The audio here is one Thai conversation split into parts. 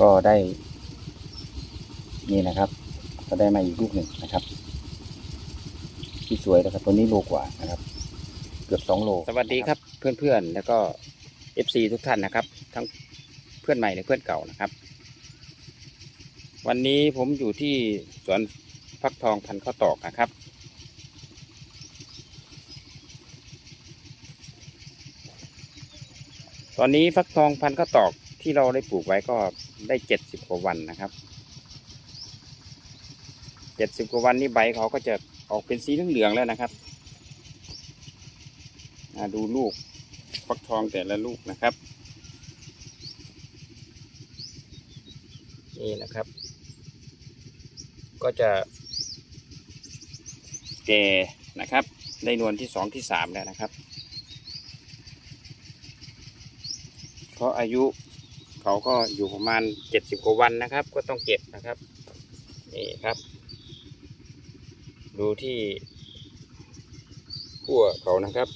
ก็ได้ นี่นะครับ ก็ได้มาอีกลูกหนึ่งนะครับ ที่สวยนะครับตัวนี้โลกว่านะครับ เกือบสองโลสวัสดีครับเพื่อนๆแล้วก็ FC ทุกท่านนะครับ ทั้งเพื่อนใหม่และเพื่อนเก่านะครับ วันนี้ผมอยู่ที่สวนฟักทองพันข้าวตอกนะครับตอนนี้ฟักทองพันข้าวตอกที่เราได้ปลูกไว้ก็ ได้เจ็ดสิบกว่าวันนะครับเจ็ดสิบกว่าวันนี้ใบเขาก็จะออกเป็นสีเหลืองๆแล้วนะครับดูลูกฟักทองแต่ละลูกนะครับ นี่นะครับ ก็จะแก่นะครับ ได้นวลที่สองที่สามแล้วนะครับ เพราะอายุ เขาก็อยู่ประมาณเจ็ดสิบกว่าวันนะครับ ก็ต้องเก็บนะครับนี่ครับ ดูที่ขั้วเขานะครับ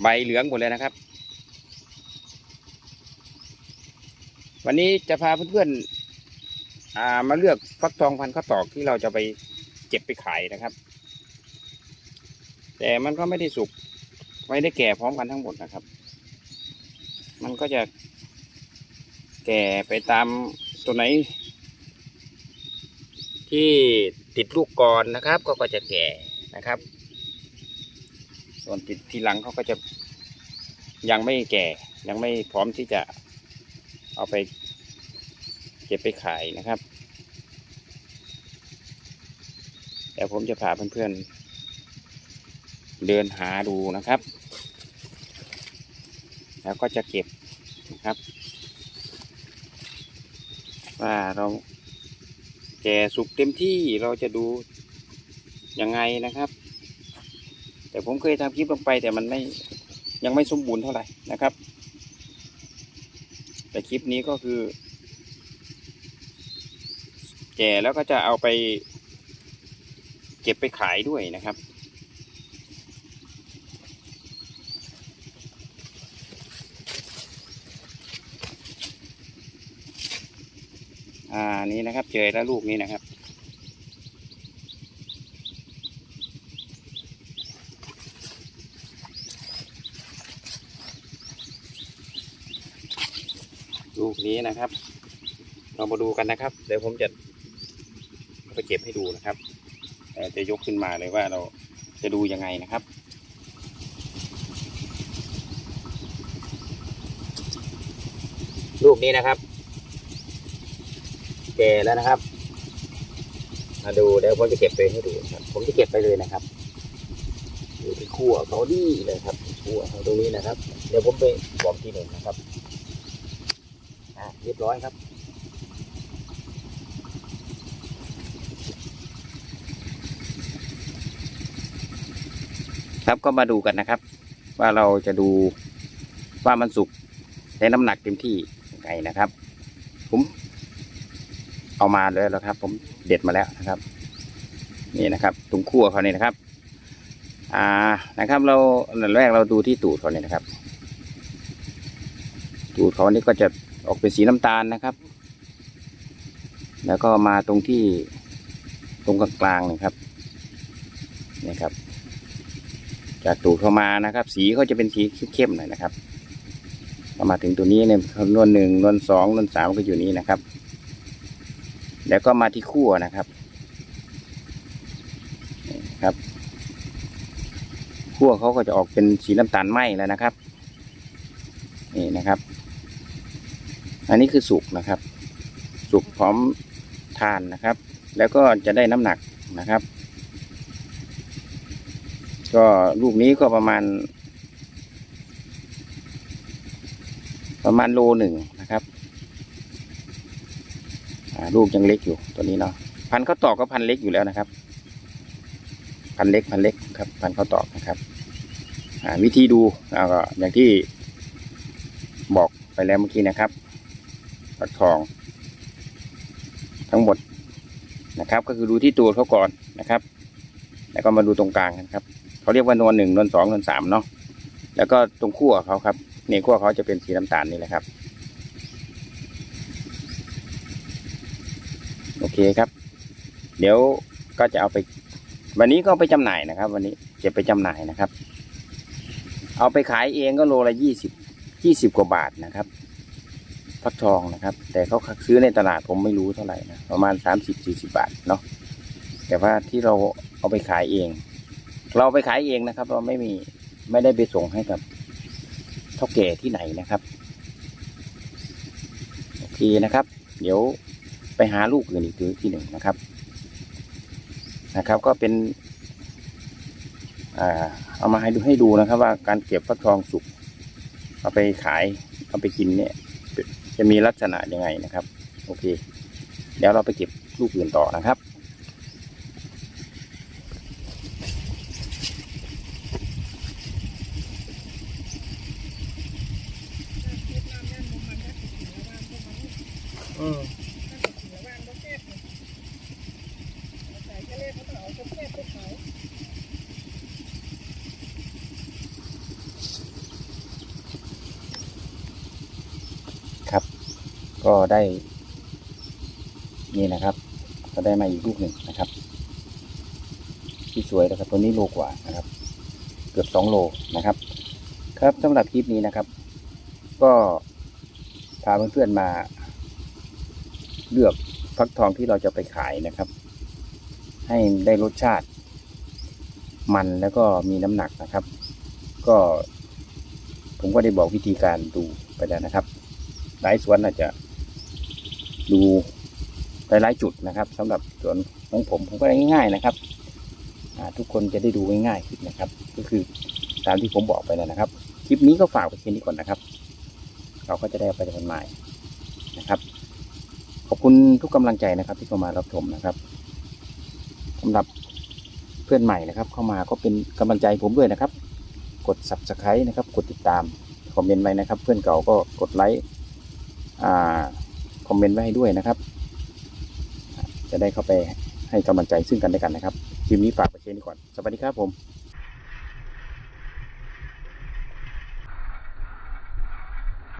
ใบเหลืองหมดเลยนะครับ วันนี้จะพาเพื่อนๆามาเลือกฟักทองพันธุ์ข้าวตอกที่เราจะไปเก็บไปขายนะครับ แต่มันก็ไม่ได้สุก ไม่ได้แก่พร้อมกันทั้งหมดนะครับ มันก็จะแก่ไปตามตัวไหน ที่ติดลูกก่อนนะครับ ก็ก็จะแก่นะครับ ส่วนติดทีหลังเขาก็จะยังไม่แก่ยังไม่พร้อมที่จะเอาไปเก็บไปขายนะครับแต่ผมจะพาเพื่อนๆ เดินหาดูนะครับ แล้วก็จะเก็บนะครับ ว่าเราแก่สุกเต็มที่เราจะดูยังไงนะครับ แต่ผมเคยทำคลิปลงไปแต่มันไม่ยังไม่สมบูรณ์เท่าไหร่นะครับ แต่คลิปนี้ก็คือ แก่แล้วก็จะเอาไป เก็บไปขายด้วยนะครับ อ่านี่นะครับเจอแล้วลูกนี้นะครับ ลูกนี้นะครับ เรามาดูกันนะครับ เดี๋ยวผมจะไปเก็บให้ดูนะครับเอ่จะยกขึ้นมาเลยว่าเราจะดูยังไงนะครับลูกนี้นะครับ แก่แล้วนะครับ มาดูเดี๋ยวผมจะเก็บไปให้ดูครับ ผมจะเก็บไปเลยนะครับอยู่ที่ขั้วเขาดีเลยครับขั้วเขาตรงนี้นะครับ เดี๋ยวผมไปบอกทีหนึ่งนะครับอะเรียบร้อยครับครับก็มาดูกันนะครับ ว่าเราจะดูว่ามันสุกได้น้ำหนักเต็มที่ยังไงนะครับ ผม เอามาเลยแล้วครับ ผมเด็ดมาแล้วนะครับ นี่นะครับตรงขั้วเขาเนี่ยนะครับ อ่านะครับ เราอันดับแรกเราดูที่ตูดเขาเนี่ยนะครับ ตูดเขานี่ก็จะออกเป็นสีน้ำตาลนะครับ แล้วก็มาตรงที่ตรงกลางๆนี่ครับนี่ครับ จากตูดเข้ามานะครับ สีเขาจะเป็นสีเข้มๆหน่อยนะครับพอมาถึงตัวนี้เนี่ยนวลหนึ่งนวลสองนวลสามก็อยู่นี้นะครับ แล้วก็มาที่ขั้วนะครับครับขั้วเขาก็จะออกเป็นสีน้ำตาลไหมแล้วนะครับนี่นะครับ อันนี้คือสุกนะครับ สุกพร้อมทานนะครับ แล้วก็จะได้น้ำหนักนะครับ ก็ลูกนี้ก็ประมาณ ประมาณโลหนึ่งนะครับ ลูกยังเล็กอยู่ตัวนี้เนาะพันธุ์ข้าวตอกก็พันเล็กอยู่แล้วนะครับ พันเล็กพันเล็กครับ พันธุ์ข้าวตอกนะครับวิธีดูอ่าก็อย่างที่บอกไปแล้วเมื่อกี้นะครับฟักทอง ทั้งหมดนะครับ ก็คือดูที่ตัวเขาก่อนนะครับ แล้วก็มาดูตรงกลางกันครับเขาเรียกว่านวลหนึ่งนวลสองนวลสามเนาะแล้วก็ตรงขั้วเขาครับนี่ขั้วเขาจะเป็นสีน้ำตาลนี่แหละครับ โอ เคครับ เดี๋ยวก็จะเอาไป วันนี้ก็ไปจำหน่ายนะครับ วันนี้จะไปจำหน่ายนะครับ เอาไปขายเองก็โลละยี่สิบยี่สิบกว่าบาทนะครับฟักทองนะครับ แต่เขาซื้อในตลาดผมไม่รู้เท่าไหร่นะประมาณสามสิบสี่สิบาทเนาะแต่ว่าที่เราเอาไปขายเอง เราเอาไปขายเองนะครับ เราไม่มีไม่ได้ไปส่งให้กับเท่าแก่ที่ไหนนะครับโอเคนะครับ เดี๋ยว ไปหาลูกอื่นอีกทีหนึ่งนะครับ นะครับ ก็เป็นอ่าเอามาให้ดูให้ดูนะครับ ว่าการเก็บฟักทองสุกเอาไปขายเอาไปกินเนี่ย จะมีลักษณะยังไงนะครับ โอเค เดี๋ยวเราไปเก็บลูกอื่นต่อนะครับอืม ครับ ก็ได้ นี่นะครับ ก็ได้มาอีกลูกหนึ่งนะครับ ที่สวยนะครับตัวนี้โลกว่านะครับ เกือบสองโลนะครับ ครับสำหรับคลิปนี้นะครับ ก็พาเพื่อนๆมาเลือกฟักทองที่เราจะไปขายนะครับ ให้ได้รสชาติ มันแล้วก็มีน้ำหนักนะครับ ก็ ผมก็ได้บอกวิธีการดูไปแล้วนะครับ หลายสวนอาจจะดูหลายๆจุดนะครับสำหรับสวนของผมผมก็ได้ง่ายๆนะครับทุกคนจะได้ดูง่ายๆขึ้นนะครับ ก็คือตามที่ผมบอกไปแล้วนะครับ คลิปนี้ก็ฝากไปแค่นี้ก่อนนะครับ เราก็จะได้ไปจำหน่ายนะครับ ขอบคุณทุกกำลังใจนะครับที่เข้ามารับชมนะครับ สำหรับเพื่อนใหม่นะครับ เข้ามาก็เป็นกำลังใจผมด้วยนะครับ กด subscribe นะครับ กดติดตามคอมเมนต์ไว้นะครับ เพื่อนเก่าก็กดไลค์อ่าคอมเมนต์ไว้ให้ด้วยนะครับ จะได้เข้าไปให้กำลังใจซึ่งกันและกันนะครับคลิปนี้ฝากไปเช่นนี้ก่อน สวัสดีครับผม